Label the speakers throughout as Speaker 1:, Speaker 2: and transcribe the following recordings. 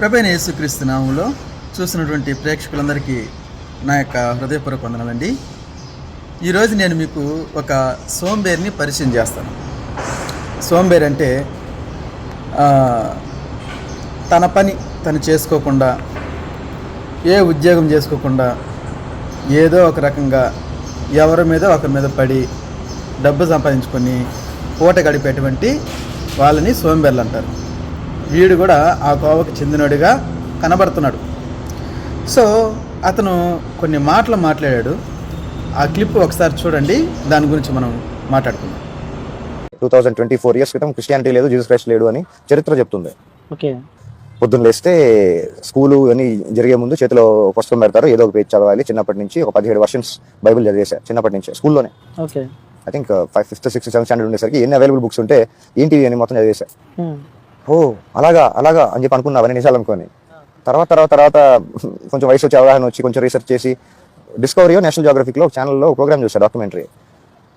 Speaker 1: ప్రభైన యేసుక్రీస్తు నామంలో చూసినటువంటి ప్రేక్షకులందరికీ నా యొక్క హృదయపూర్వక వందనాలండి. ఈరోజు నేను మీకు ఒక సోంబేరిని పరిచయం చేస్తాను. సోంబేరి అంటే తన పని తను చేసుకోకుండా ఏ ఉద్యోగం చేసుకోకుండా ఏదో ఒక రకంగా ఎవరి మీద ఒకరి మీద పడి డబ్బు సంపాదించుకొని పూట గడిపేటువంటి వాళ్ళని సోంబేర్లు అంటారు. వీడు కూడా ఆ కోవకు చెందినోడిగా కనబడుతున్నాడు. సో అతను కొన్ని మాటలు మాట్లాడాడు. ఆ క్లిప్ ఒకసారి చూడండి దాని గురించి మనం మాట్లాడుకుందాం.
Speaker 2: Two thousand twenty four years క్రితం క్రిస్టియానిటీ లేదు జీసస్ క్రైస్ట్ లేడు అని చరిత్ర చెప్తుంది.
Speaker 3: ఓకే.
Speaker 2: పొద్దున్న లేస్తే స్కూలు అని జరిగే ముందు చేతిలో పుస్తకం పెడతారు ఏదో ఒక పేజ్ చదవాలి. చిన్నప్పటి నుంచి ఒక పదిహేడు వర్షన్స్ బైబిల్ చదివేశారు చిన్నప్పటి నుంచి స్కూల్లోనే.
Speaker 3: Okay.
Speaker 2: I think five fifth sixth seventh standard ఉండేసరికి ఎన్ని అవైలబుల్ బుక్స్ ఉంటే ఏంటి అని మొత్తం చదివేశారు
Speaker 3: ఉమ్.
Speaker 2: ఓ అలాగా అలాగా అని చెప్పి అనుకున్నా అవన్నీ నిజాలు అనుకోని. తర్వాత తర్వాత తర్వాత కొంచెం వయసు వచ్చి అవగాహన వచ్చి కొంచెం రీసెర్చ్ చేసి డిస్కవరీ నేషనల్ జాగ్రఫిక్లో ఒక ఛానల్లో ప్రోగ్రామ్ చూసారు documentary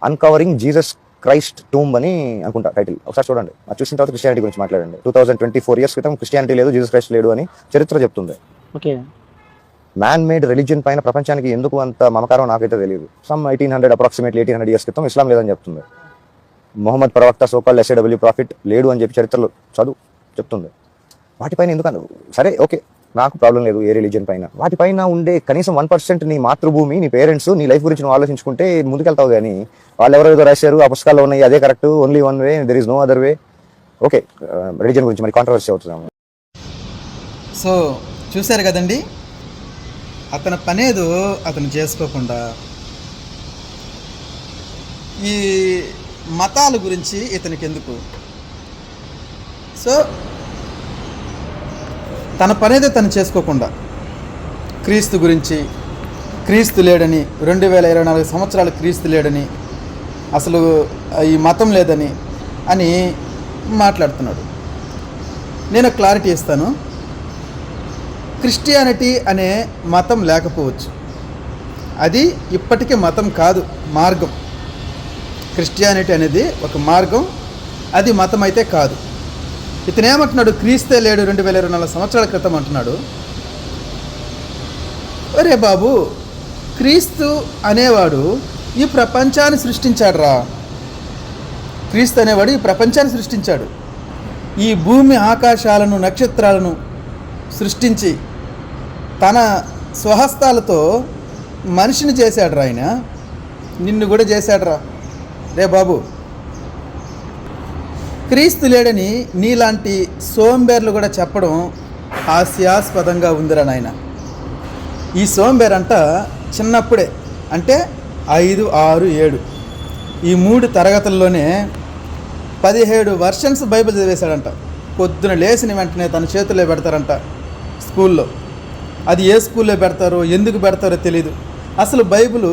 Speaker 2: uncovering Jesus Christ tomb అని అనుకుంటా టైటిల్ ఒకసారి చూడండి. అది చూసిన తర్వాత క్రిస్టియానిటీ గురించి మాట్లాడండి. Two thousand twenty four years క్రితం క్రిస్టియానిటీ లేదు జీసస్ క్రైస్ట్ లేడు అని చరిత్ర చెప్తుంది.
Speaker 3: ఓకే.
Speaker 2: మ్యాన్ మేడ్ రిలీజియన్ పైన ప్రపంచానికి ఎందుకు అంత మమకారం నాకైతే తెలియదు some eighteen hundred approximately eighteen hundred years క్రితం ఇస్లాం లేదని చెప్తుంది. మొహమ్మద్ ప్రవక్త సోకాల్ ఎస్ఏడబ్ల్యూ ప్రాఫిట్ లేడు అని చెప్పి చరిత్రలో చదువు చెప్తుంది. వాటిపైన ఎందుకు సరే ఓకే. నాకు ప్రాబ్లం లేదు ఏ రిలీజియన్ పైన. వాటిపైన ఉండే కనీసం వన్ పర్సెంట్ నీ మాతృభూమి నీ పేరెంట్స్ నీ లైఫ్ గురించి నువ్వు ఆలోచించుకుంటే ముందుకెళ్తావు కానీ వాళ్ళు ఎవరెవరో రాశారు ఆ పుస్తకాల్లో ఉన్నాయి అదే correct only one way there is no other way okay religion గురించి మరి కాంట్రవర్సీ అవుతున్నాము
Speaker 1: సో చూశారు కదండి? అతని పనేదో అతను చేసుకోకుండా ఈ మతాల గురించి ఇతనికి ఎందుకు సో తన పనేదో తను చేసుకోకుండా క్రీస్తు గురించి క్రీస్తు లేడని రెండు వేల ఇరవై నాలుగు సంవత్సరాలు క్రీస్తు లేడని అసలు ఈ మతం లేదని అని మాట్లాడుతున్నాడు. నేను క్లారిటీ ఇస్తాను. క్రిస్టియానిటీ అనే మతం లేకపోవచ్చు. అది ఇప్పటికీ మతం కాదు మార్గం. క్రిస్టియానిటీ అనేది ఒక మార్గం. అది మతం అయితే కాదు. ఇతను ఏమంటున్నాడు? క్రీస్తే లేడు రెండు వేల ఇరవై నాలుగు సంవత్సరాల క్రితం అంటున్నాడు. ఒరే బాబు క్రీస్తు అనేవాడు ఈ ప్రపంచాన్ని సృష్టించాడు రా క్రీస్తు అనేవాడు ఈ ప్రపంచాన్ని సృష్టించాడు. ఈ భూమి ఆకాశాలను నక్షత్రాలను సృష్టించి తన స్వహస్తాలతో మనిషిని చేశాడు రా ఆయన? నిన్ను కూడా చేశాడు రా రే బాబు. క్రీస్తు లేడని నీలాంటి సోంబేర్లు కూడా చెప్పడం హాస్యాస్పదంగా ఉందిరా నాయన. ఈ సోంబేరంట చిన్నప్పుడే అంటే ఐదు ఆరు ఏడు. ఈ మూడు తరగతుల్లోనే పదిహేడు వర్షన్స్ బైబిల్ చదివేశాడంట. పొద్దున లేచిన వెంటనే తన చేతుల్లో పెడతారంట స్కూల్లో. అది ఏ స్కూల్లో పెడతారో ఎందుకు పెడతారో తెలియదు అసలు బైబిల్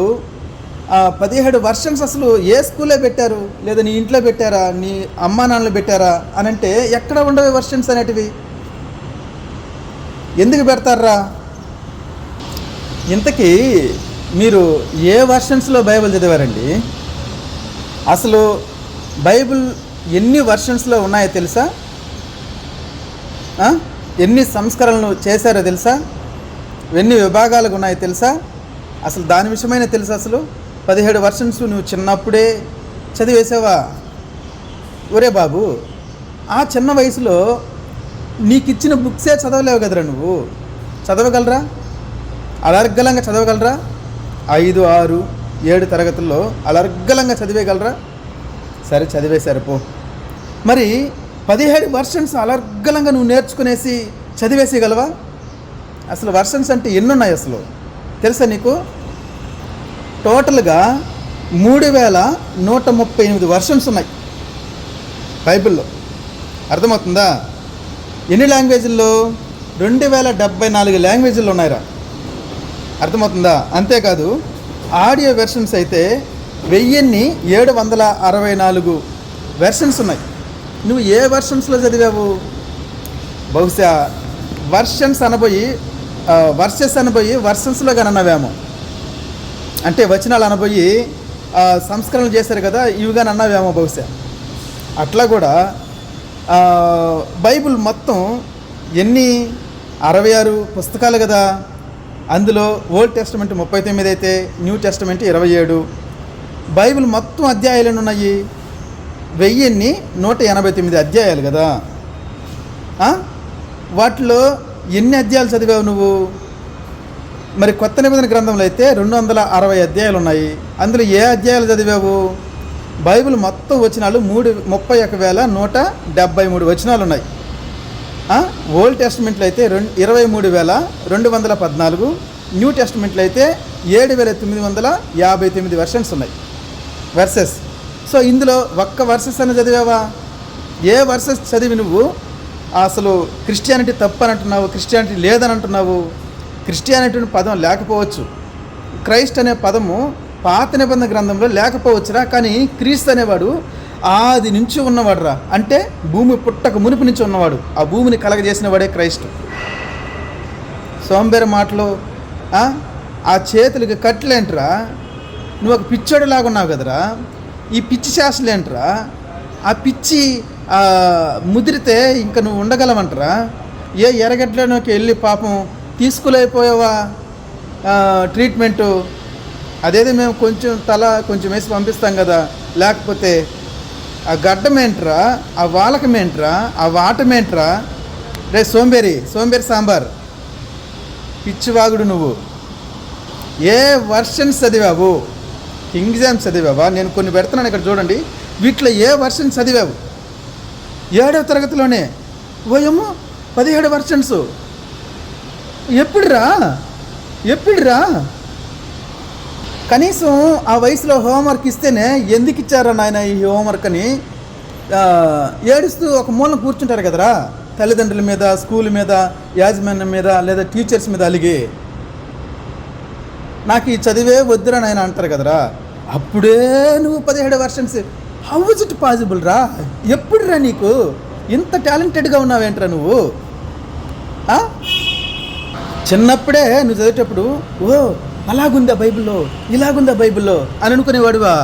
Speaker 1: పదిహేడు వర్షన్స్ అసలు ఏ స్కూల్లో పెట్టారు? లేదా నీ ఇంట్లో పెట్టారా? నీ అమ్మా నాన్నలు పెట్టారా? అని అంటే ఎక్కడ ఉండవు వర్షన్స్ అనేటివి? ఎందుకు పెడతారా? ఇంతకీ మీరు ఏ వర్షన్స్లో బైబిల్ చదివారండి? అసలు బైబిల్ ఎన్ని వర్షన్స్లో ఉన్నాయో తెలుసా? ఎన్ని సంస్కరణలు చేశారో తెలుసా? ఎన్ని విభాగాలుగా ఉన్నాయో తెలుసా? అసలు దాని విషయమైన తెలుసా అసలు? పదిహేడు వర్షన్స్ నువ్వు చిన్నప్పుడే చదివేసావా? ఒరే బాబు ఆ చిన్న వయసులో నీకు ఇచ్చిన బుక్సే చదవలేవు కదరా నువ్వు. చదవగలరా? అలర్గలంగా చదవగలరా? ఐదు ఆరు ఏడు తరగతుల్లో అలర్గలంగా చదివేయగలరా? సరే చదివేశారు పో. మరి పదిహేడు వర్షన్స్ అలర్గలంగా నువ్వు నేర్చుకునేసి చదివేసేయగలవా? అసలు వర్షన్స్ అంటే ఎన్నున్నాయి అసలు? తెలుసా నీకు? టోటల్గా మూడు వేల నూట ముప్పై ఎనిమిది వర్షన్స్ ఉన్నాయి. బైబిల్లో. అర్థమవుతుందా? ఎన్ని లాంగ్వేజ్ల్లో? రెండు వేల డెబ్బై నాలుగు లాంగ్వేజ్లు ఉన్నాయిరా. అర్థమవుతుందా? అంతేకాదు ఆడియో వెర్షన్స్ అయితే వెయ్యిన్ని ఏడు వందల అరవై నాలుగు వెర్షన్స్ ఉన్నాయి. నువ్వు ఏ వెర్షన్స్లో చదివావు? బహుశా వర్షన్స్ అనబోయి వర్షస్ అనబోయి వర్షన్స్లో కనన్నావేమో అంటే వచనాలు అనబోయి సంస్కరణలు చేశారు కదా ఇవిగా అన్నావేమో బహుశా. అట్లా కూడా బైబిల్ మొత్తం ఎన్ని అరవై ఆరు పుస్తకాలు కదా అందులో ఓల్డ్ టెస్టమెంట్ ముప్పై తొమ్మిది అయితే న్యూ టెస్టమెంట్ ఇరవై ఏడు. బైబిల్ మొత్తం అధ్యాయాలు ఉన్నాయి వెయ్యిన్ని నూట ఎనభై తొమ్మిది అధ్యాయాలు కదా. వాటిలో ఎన్ని అధ్యాయాలు చదివావు నువ్వు? మరి కొత్త నిబంధన గ్రంథంలో అయితే రెండు వందల అరవై అధ్యాయాలు ఉన్నాయి. అందులో ఏ అధ్యాయాలు చదివావు? బైబిల్ మొత్తం వచనాలు మూడు ముప్పై ఒక వేల నూట డెబ్బై మూడు వచనాలు ఉన్నాయి. ఓల్డ్ టెస్ట్మెంట్లో అయితే రెండు ఇరవై మూడు వేల రెండు వందల పద్నాలుగు న్యూ టెస్ట్మెంట్లో అయితే ఏడు వేల తొమ్మిది వందల యాభై తొమ్మిది వెర్షన్స్ ఉన్నాయి. వర్సెస్ సో ఇందులో ఒక్క వర్సెస్ అని చదివావా? ఏ వర్సెస్ చదివి నువ్వు? అసలు క్రిస్టియానిటీ తప్పు అని అంటున్నావు క్రిస్టియానిటీ లేదని అంటున్నావు క్రిస్టియానిటీ పదం లేకపోవచ్చు. క్రైస్ట్ అనే పదము పాత నిబంధన గ్రంథంలో లేకపోవచ్చురా కానీ క్రీస్తు అనేవాడు ఆది నుంచి ఉన్నవాడురా. అంటే భూమి పుట్టక మునుపు నుంచి ఉన్నవాడు. ఆ భూమిని కలగజేసిన వాడే క్రైస్ట్. సోంబేర మాటలు ఆ? చేతులకి కట్లేంట్రా నువ్వు ఒక పిచ్చోడిలాగా ఉన్నావు కదరా? ఈ పిచ్చి శాస్త్రలేంట్రా ఆ పిచ్చి ముదిరితే ఇంకా నువ్వు ఉండగలవంటరా? ఏ ఎరగట్లోకి వెళ్ళి పాపం తీసుకోలేకపోయావా ట్రీట్మెంటు అదేది మేము కొంచెం తల కొంచెం వేసి పంపిస్తాం కదా లేకపోతే ఆ గడ్డమేంట్రా ఆ వాలకమేంట్రా ఆ వాటమేంట్రా రే సోంబేరి సోంబేరి సాంబార్. పిచ్చివాగుడు నువ్వు. ఏ వర్షన్స్ చదివావు? కింగ్ జామ్స్ చదివావా? నేను కొన్ని పెడుతున్నాను ఇక్కడ చూడండి. వీటిలో ఏ వర్షన్ చదివావు? ఏడవ తరగతిలోనే. ఓయమ్మో పదిహేడు వర్షన్స్. ఎప్పుడురా? ఎప్పుడురా? కనీసం ఆ వయసులో హోంవర్క్ ఇస్తేనే ఎందుకు ఇచ్చారా నాయన ఈ హోంవర్క్ అని? ఏడుస్తూ ఒక మూలన కూర్చుంటారు కదరా? తల్లిదండ్రుల మీద స్కూల్ మీద యాజమాన్యం మీద లేదా టీచర్స్ మీద అలిగి. నాకు ఈ చదివే వద్దురా నాయన అంటారు కదరా? అప్పుడే నువ్వు పదిహేడు versions how is it possible రా? ఎప్పుడురా నీకు? ఇంత టాలెంటెడ్గా ఉన్నావేంట్రా నువ్వు? ఆ? చిన్నప్పుడే నువ్వు చదివేటప్పుడు ఓ అలాగుందా బైబిల్లో ఇలాగుందా బైబిల్లో? అని అనుకునేవాడువా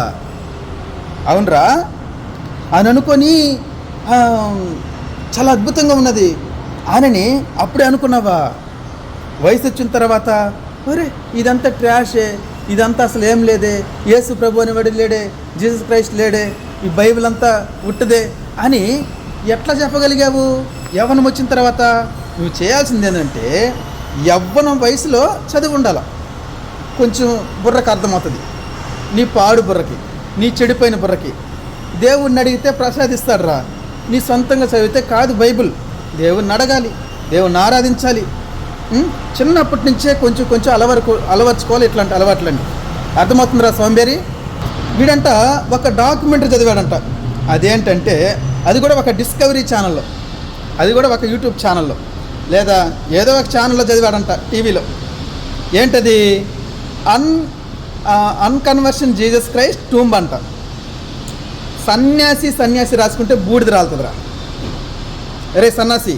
Speaker 1: అవునరా? అని అనుకొని చాలా అద్భుతంగా ఉన్నది. అనని అప్పుడే అనుకున్నావా? వయసు వచ్చిన తర్వాత ఒరే ఇదంతా ట్రాషే ఇదంతా అసలు ఏం లేదే యేసు ప్రభు అనేవాడు లేడే జీసస్ క్రైస్ట్ లేడే ఈ బైబిల్ అంతా ఉట్టదే అని ఎట్లా చెప్పగలిగావు? యవనం వచ్చిన తర్వాత నువ్వు చేయాల్సింది ఏంటంటే యవ్వనం వయసులో చదివి ఉండాలి కొంచెం బుర్రకు అర్థమవుతుంది. నీ పాడు బుర్రకి నీ చెడిపోయిన బుర్రకి. దేవుణ్ణి అడిగితే ప్రసాదిస్తాడు రా నీ సొంతంగా చదివితే కాదు బైబిల్. దేవుణ్ణి అడగాలి దేవుణ్ణి ఆరాధించాలి. చిన్నప్పటి నుంచే కొంచెం కొంచెం అలవరకు అలవర్చుకోవాలి ఇట్లాంటి అలవాట్లండి అర్థమవుతుందిరా సోంబేరి వీడంట ఒక డాక్యుమెంటరీ చదివాడంట. అదేంటంటే అది కూడా ఒక డిస్కవరీ ఛానల్లో. అది కూడా ఒక యూట్యూబ్ ఛానల్లో. లేదా ఏదో ఒక ఛానల్లో చదివాడంట టీవీలో. ఏంటది? అన్ అన్కన్వర్షన్ జీసస్ క్రైస్ట్ టూంబ్ అంట. సన్యాసి సన్యాసి రాసుకుంటే బూడిద రాలుతుందిరా. ఒరే సన్యాసి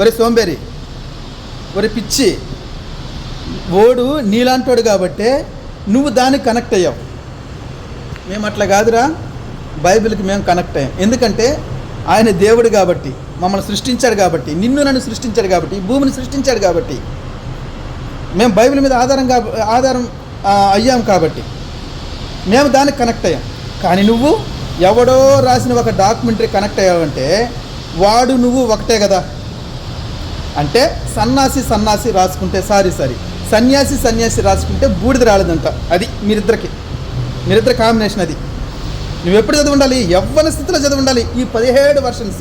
Speaker 1: ఒరే సోంబేరి ఒరే పిచ్చి ఓడు నీలాంటోడు కాబట్టే నువ్వు దానికి కనెక్ట్ అయ్యావు. మేము అట్లా కాదురా బైబిల్కి మేము కనెక్ట్ అయ్యాం. ఎందుకంటే ఆయన దేవుడు కాబట్టి మమ్మల్ని సృష్టించాడు కాబట్టి నిన్ను నన్ను సృష్టించాడు కాబట్టి ఈ భూమిని సృష్టించాడు కాబట్టి మేము బైబిల్ మీద ఆధారం కా ఆధారం అయ్యాం కాబట్టి మేము దానికి కనెక్ట్ అయ్యాం. కానీ నువ్వు ఎవడో రాసిన ఒక డాక్యుమెంటరీ కనెక్ట్ అయ్యావంటే వాడు నువ్వు ఒకటే కదా. అంటే సన్నాసి సన్నాసి రాసుకుంటే సారీ సారీ సన్యాసి సన్యాసి రాసుకుంటే బూడిద రాలేదంట. అది మీరిద్దరికి. మీరిద్దరి కాంబినేషన్ అది. నువ్వు ఎప్పుడు చదివి ఉండాలి ఎవ్వరి స్థితిలో చదివి ఉండాలి ఈ పదిహేడు వర్షన్స్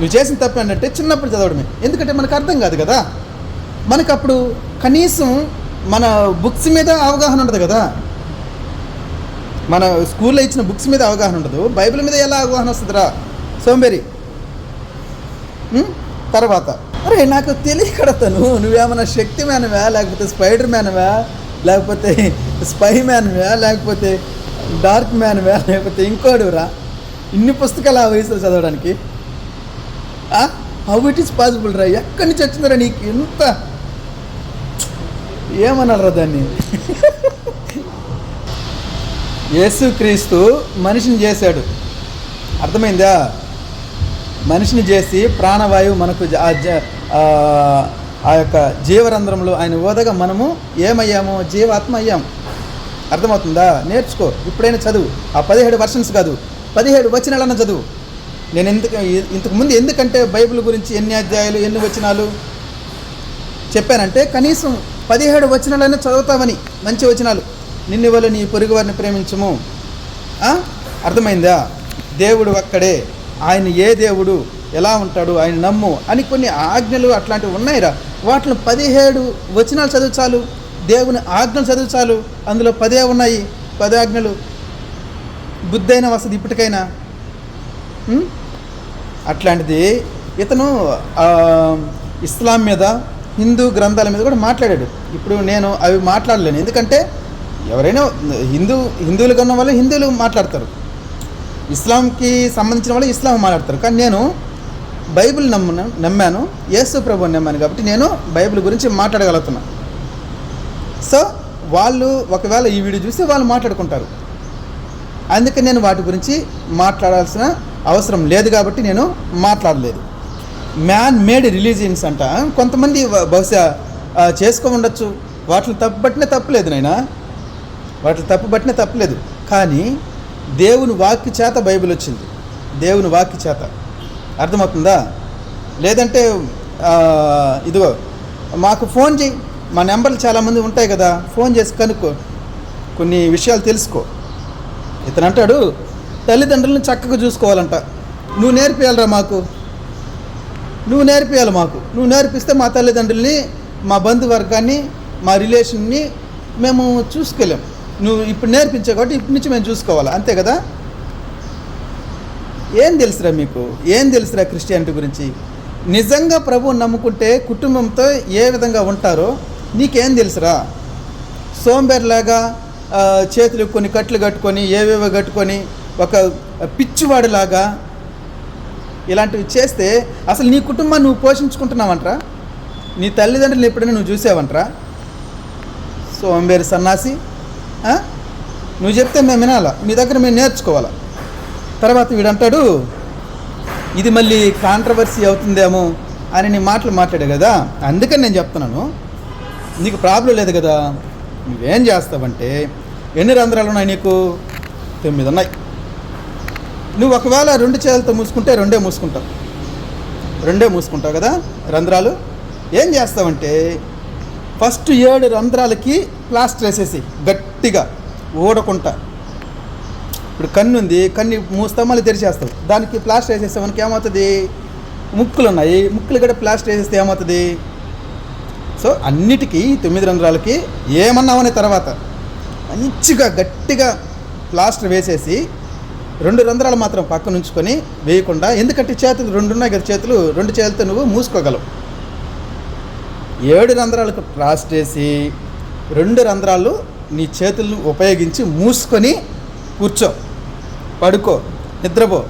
Speaker 1: నువ్వు చేసిన తప్పు ఏంటంటే చిన్నప్పుడు చదవడమే. ఎందుకంటే మనకు అర్థం కాదు కదా. మనకు అప్పుడు కనీసం మన బుక్స్ మీద అవగాహన ఉండదు కదా. మన స్కూల్లో ఇచ్చిన బుక్స్ మీద అవగాహన ఉండదు. బైబిల్ మీద ఎలా అవగాహన వస్తుందిరా? సోంబేరి. తర్వాత. అరే నాకు తెలియకడతాను నువ్వేమన్నా శక్తి మ్యాన్వా లేకపోతే స్పైడర్ మ్యాన్వా లేకపోతే స్పై మ్యాన్వా లేకపోతే డార్క్ మ్యాన్ మ్యాన్వా లేకపోతే ఇంకోడురా ఇన్ని పుస్తకాలు ఆ వయసులో చదవడానికి. హౌ ఇట్ ఈస్ పాసిబుల్ రా? ఎక్కడి నుంచి వచ్చిందిరా నీకు? ఎంత? ఏమనరా దాన్ని? యేసుక్రీస్తు మనిషిని చేశాడు. అర్థమైందా? మనిషిని చేసి ప్రాణవాయువు మనకు ఆ జ- ఆ, ఆ యొక్క జీవరంధ్రంలో ఆయన ఓదగా మనము ఏమయ్యాము? జీవాత్మ అయ్యాము అర్థమవుతుందా? నేర్చుకో. ఇప్పుడైనా చదువు. ఆ పదిహేడు వర్షన్స్ కాదు. పదిహేడు వచనాలన్న చదువు. నేను ఎందుకు ఇంతకు ముందు ఎందుకంటే బైబిల్ గురించి ఎన్ని అధ్యాయాలు ఎన్ని వచనాలు చెప్పానంటే కనీసం పదిహేడు వచనాలైనా చదువుతామని మంచి వచనాలు. నిన్ను వల్ల నీ పొరుగు వారిని ప్రేమించము. అర్థమైందా? దేవుడు ఒక్కడే. ఆయన ఏ దేవుడు? ఎలా ఉంటాడు? ఆయన నమ్ము అని కొన్ని ఆజ్ఞలు అట్లాంటివి ఉన్నాయిరా. వాటిని పదిహేడు వచనాలు చదువు చాలు. దేవుని ఆజ్ఞలు చదువు చాలు. అందులో పదే ఉన్నాయి. పదే ఆజ్ఞలు. బుద్ధైన వసతి ఇప్పటికైనా. అట్లాంటిది ఇతను ఇస్లాం మీద హిందూ గ్రంథాల మీద కూడా మాట్లాడాడు. ఇప్పుడు నేను అవి మాట్లాడలేను. ఎందుకంటే ఎవరైనా హిందూ హిందువులు కన్న వాళ్ళు హిందువులు మాట్లాడతారు. ఇస్లాంకి సంబంధించిన వాళ్ళు ఇస్లాం మాట్లాడతారు. కానీ నేను బైబిల్ నమ్మున నమ్మాను. యేసు ప్రభుని నమ్మాను కాబట్టి నేను బైబిల్ గురించి మాట్లాడగలుగుతున్నాను సో వాళ్ళు ఒకవేళ ఈ వీడియో చూస్తే వాళ్ళు మాట్లాడుకుంటారు. అందుకే నేను వాటి గురించి మాట్లాడాల్సిన అవసరం లేదు కాబట్టి నేను మాట్లాడలేదు. మ్యాన్ మేడ్ రిలీజియన్స్ అంట. కొంతమంది బహుశా చేసుకో ఉండొచ్చు. వాటిని తప్పుబట్టినే తప్పులేదు నైనా వాటిని తప్పుబట్టినే తప్పులేదు కానీ దేవుని వాక్య చేత బైబిల్ వచ్చింది. దేవుని వాక్య చేత. అర్థమవుతుందా? లేదంటే ఇదిగో మాకు ఫోన్ చేయి. మా నెంబర్లు చాలామంది ఉంటాయి కదా ఫోన్ చేసి కనుక్కో. కొన్ని విషయాలు తెలుసుకో. ఇతను అంటాడు తల్లిదండ్రులను చక్కగా చూసుకోవాలంట. నువ్వు నేర్పియాలరా మాకు? నువ్వు నేర్పియాలి మాకు. నువ్వు నేర్పిస్తే మా తల్లిదండ్రుల్ని మా బంధువర్గాన్ని మా రిలేషన్ని మేము చూసుకోలేం. నువ్వు ఇప్పుడు నేర్పించావు కాబట్టి ఇప్పటి నుంచి మేము చూసుకోవాలి? అంతే కదా? ఏం తెలుసురా మీకు? ఏం తెలుసురా క్రిస్టియానిటీ గురించి? నిజంగా ప్రభువు నమ్ముకుంటే కుటుంబంతో ఏ విధంగా ఉంటారో నీకేం తెలుసురా? సోంబేర్లాగా చేతులు కొన్ని కట్లు కట్టుకొని ఏవేవో కట్టుకొని ఒక పిచ్చివాడిలాగా ఇలాంటివి చేస్తే అసలు నీ కుటుంబాన్ని నువ్వు పోషించుకుంటున్నావంట్రా? నీ తల్లిదండ్రులు ఎప్పుడైనా నువ్వు చూసావంట్రా? సోంబేరి సన్నాసి నువ్వు చెప్తే మేము వినాలా? మీ దగ్గర మేము నేర్చుకోవాలా? తర్వాత వీడంటాడు ఇది మళ్ళీ కాంట్రవర్సీ అవుతుందేమో అని నీ మాటలు మాట్లాడే కదా? అందుకని నేను చెప్తున్నాను. నీకు ప్రాబ్లం లేదు కదా? నువ్వేం చేస్తావంటే ఎన్ని రంధ్రాలు ఉన్నాయి నీకు? తొమ్మిది ఉన్నాయి. నువ్వు ఒకవేళ రెండు చేతులతో మూసుకుంటే రెండే మూసుకుంటావు. రెండే మూసుకుంటావు కదా రంధ్రాలు? ఏం చేస్తావంటే ఫస్ట్ ఏడు రంధ్రాలకి ప్లాస్టర్ వేసేసి గట్టిగా ఊడకుంటా. ఇప్పుడు కన్ను ఉంది కన్ను మూస్తాం మళ్ళీ తెరిచేస్తావు దానికి ప్లాస్టర్ వేసేస్తే మనకి ఏమవుతుంది ముక్కులు ఉన్నాయి. ముక్కులు కూడా ప్లాస్టర్ వేసేస్తే ఏమవుతుంది? సో అన్నిటికీ తొమ్మిది రంధ్రాలకి ఏమన్నామనే తర్వాత మంచిగా గట్టిగా ప్లాస్టర్ వేసేసి రెండు రంధ్రాలు మాత్రం పక్కన ఉంచుకొని వేయకుండా ఎందుకంటే చేతులు రెండు ఉన్నాయి కదా చేతులు రెండు చేతులతో నువ్వు మూసుకోగలవు. ఏడు రంధ్రాలకు ప్లాస్టర్ వేసి రెండు రంధ్రాలు నీ చేతులను ఉపయోగించి మూసుకొని కూర్చో పడుకో నిద్రపో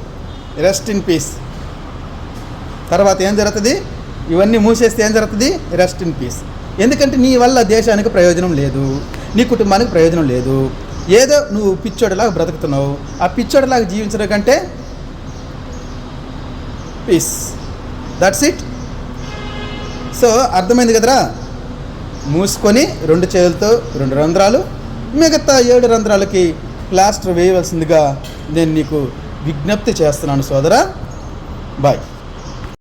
Speaker 1: రెస్ట్ ఇన్ పీస్ తర్వాత ఏం జరుగుతుంది? ఇవన్నీ మూసేస్తే ఏం జరుగుతుంది? రెస్ట్ ఇన్ పీస్ ఎందుకంటే నీ వల్ల దేశానికి ప్రయోజనం లేదు నీ కుటుంబానికి ప్రయోజనం లేదు. ఏదో నువ్వు పిచ్చోడిలాగా బ్రతుకుతున్నావు. ఆ పిచ్చోడిలాగా జీవించడం కంటే పీస్ దట్స్ ఇట్ సో అర్థమైంది కదరా? మూసుకొని రెండు చేతులతో రెండు రంధ్రాలు మిగతా ఏడు రంధ్రాలకి ప్లాస్టర్ వేయవలసిందిగా నేను నీకు విజ్ఞప్తి చేస్తున్నాను సోదరా. బాయ్